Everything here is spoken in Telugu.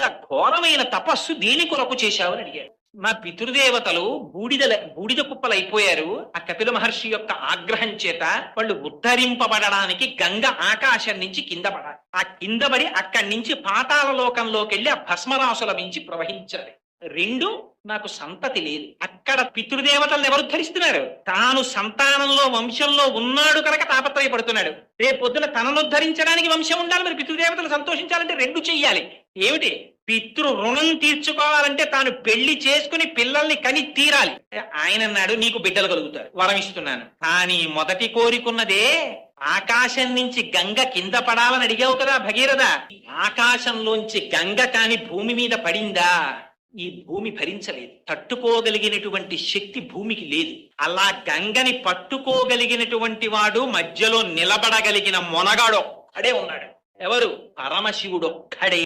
ఘోరమైన తపస్సు దేని కొరకు చేశావని అడిగాడు. మా పితృదేవతలు బూడిద బూడిద కుప్పలు అయిపోయారు ఆ కపిల మహర్షి యొక్క ఆగ్రహం చేత వాళ్ళు ఉద్ధరింపబడడానికి గంగ ఆకాశం నుంచి కింద పడాలి. ఆ కింద పడి అక్కడి నుంచి పాతాల లోకంలోకి వెళ్ళి ఆ భస్మరాసుల మించి ప్రవహించాలి. రెండు నాకు సంతతి లేదు. అక్కడ పితృదేవతలను ఎవరు ధరిస్తున్నారు తాను సంతానంలో వంశంలో ఉన్నాడు కనుక తాపత్రయపడుతున్నాడు. రేపు పొద్దున తనను ఉద్ధరించడానికి వంశం ఉండాలి. మరి పితృదేవతలు సంతోషించాలంటే రెండు చెయ్యాలి. ఏమిటి? పితృ రుణం తీర్చుకోవాలంటే తాను పెళ్ళి చేసుకుని పిల్లల్ని కని తీరాలి. ఆయన అన్నాడు నీకు బిడ్డలు కలుగుతారు. వరం ఇస్తున్నాను. కానీ మొదటి కోరికున్నదే ఆకాశం నుంచి గంగ కింద పడాలని అడిగావు కదా భగీరథ. ఆకాశంలోంచి గంగ కాని భూమి మీద పడిందా? ఈ భూమి భరించలేదు. తట్టుకోగలిగినటువంటి శక్తి భూమికి లేదు. అలా గంగని పట్టుకోగలిగినటువంటి వాడు మధ్యలో నిలబడగలిగిన మొనగాడు ఒక్కడే ఉన్నాడు. ఎవరు? పరమశివుడు ఒక్కడే